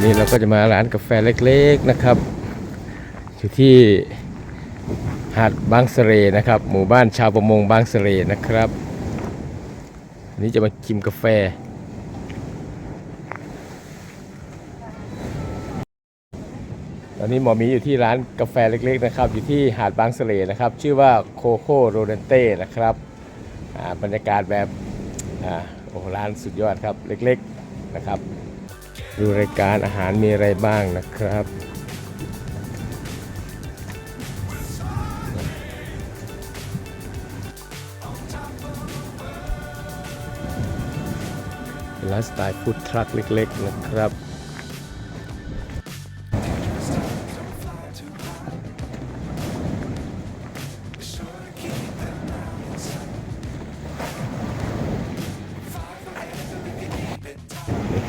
ันนี้เราก็จะมาร้านกาแฟเล็กๆนะครับ อยู่ที่หาดบางเสรนะครับ หมู่บ้านชาวประมงบางเสรนะครับวันนี้จะมาชิมกาแฟตอนนี้หมอหมีอยู่ที่ร้านกาแฟเล็กๆนะครับ อยู่ที่หาดบางเสร่นะครับ ชื่อว่าโคโค่โรเดนเต้นะครับบรรยากาศแบบอ่าโอ้ร้านสุดยอดครับเล็กๆนะครับ ดูรายการอาหารมีอะไรบ้างนะครับเป็นไลฟ์สไตล์ฟู้ดทรัคเล็ก ๆ นะครับ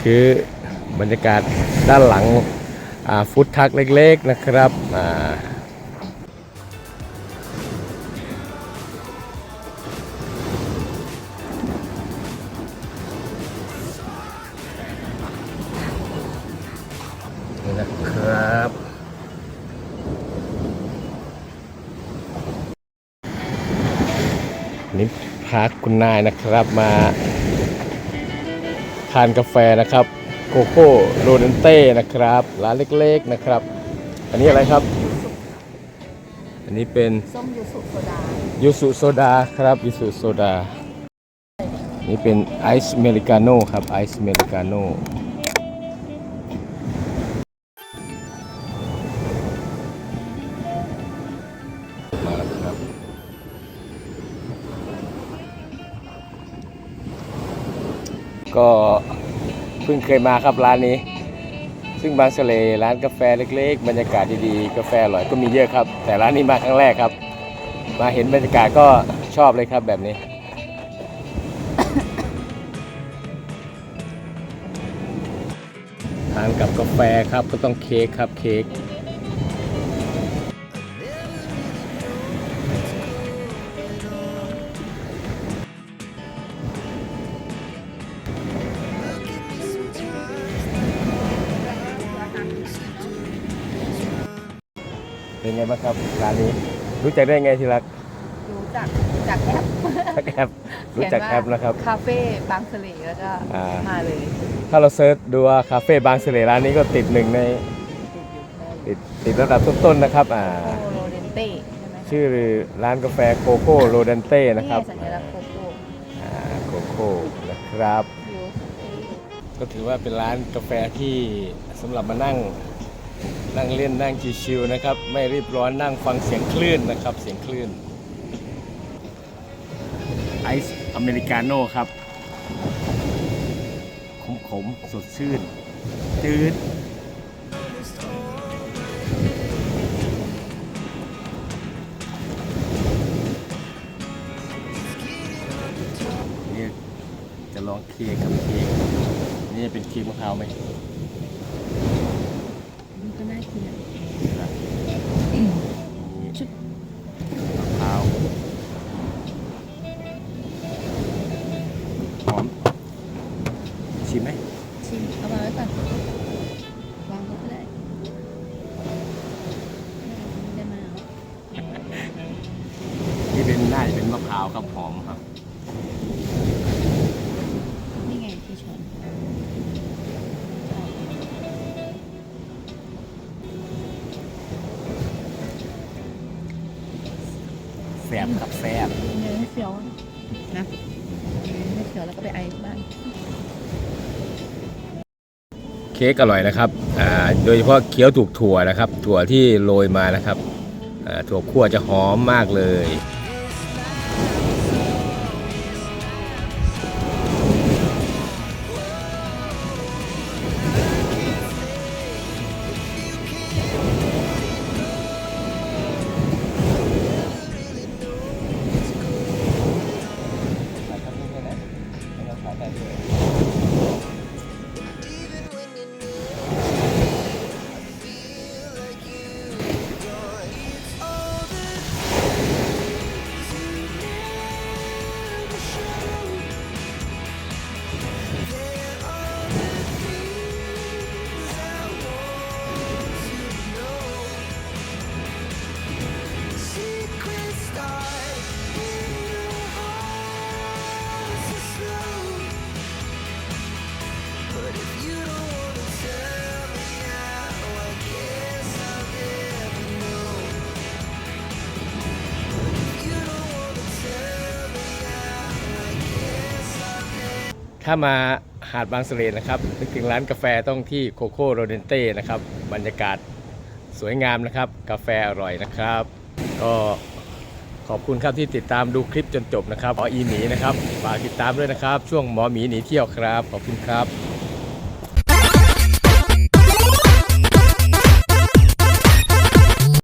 คือ บรรยากาศด้านหลังฟู้ดทักเล็กๆนะครับนี่นะครับนี่พาคุณนายนะครับมาทานกาแฟนะครับ โกโก้โรเดนเต้นะครับ ร้านเล็กๆนะครับ อันนี้อะไรครับ อันนี้เป็นส้มยูสุโซดายูสุโซดาครับยูสุโซดา นี่เป็นไอซ์เมริกาโน่ครับไอซ์เมริกาโน่มาแล้วครับก็เพิ่งเคยมาครับร้านนี้ ซึ่งบางเสลร้านกาแฟเล็ก ๆ บรรยากาศดีๆกาแฟอร่อยก็มีเยอะครับ แต่ร้านนี้มาครั้งแรกครับ มาเห็นบรรยากาศก็ชอบเลยครับแบบนี้ทานกับกาแฟครับก็ต้องเค้กครับเค้ก เป็นไงบ้างครับร้านนี้รู้จักได้ไงทีรักรู้จักจากแอปจากแอปรู้จักแอปนะครับคาเฟ่บางเสลแล้วก็อ่ามมาเลย ถ้าเราเซิร์ชดูว่าคาเฟ่บางเสลร้านนี้ก็ติดหนึ่งในติดอยู่ในติดติดระดับต้นๆนะครับอ่าโคโรเดนเต้ใช่ไหมชื่อร้านกาแฟโกโก้โรเดนเต้นะครับสัญลักษณ์โคโค่อ่าโกโก้นะครับยูสุก็ถือว่าเป็นร้านกาแฟที่สำหรับมานั่ง นั่งเล่นนั่งชิวๆนะครับ ไม่รีบร้อนนั่งฟังเสียงคลื่นนะครับ เสียงคลื่นไอซ์อเมริกาโน่ครับ ขมๆ สดชื่น จืดนี่จะลองเค้กกับเค้กนี่เป็นเค้กมะพร้าวไหม นก็น่ากินอะนี่ชุดมะพร้าวหอมชิมไหมชิมเอามาไว้ก่อนวางไว้ก็ได้ไม่ได้มานี่เป็นน่าจะเป็นมะพร้าวครับหอมครับ แสบครับแสบเนื้อเฟี้ยวนะไม่เฟี้ยวแล้วก็ไปไอที่บ้านเค้กอร่อยนะครับอ่าโดยเฉพาะเคี้ยวถูกถั่วนะครับ ถั่วที่โรยมานะครับอ่าถั่วคั่วจะหอมมากเลย ถ้ามาหาดบางสเสลนะครับนึกถึงร้านกาแฟต้องที่โคโค่โรเดนเต้นะครับบรรยากาศสวยงามนะครับ กาแฟอร่อยนะครับ ก็ขอบคุณครับที่ติดตามดูคลิปจนจบนะครับหมออีหมีนะครับฝากติดตามด้วยนะครับ ช่วงหมอหมีหนีเที่ยวครับ ขอบคุณครับ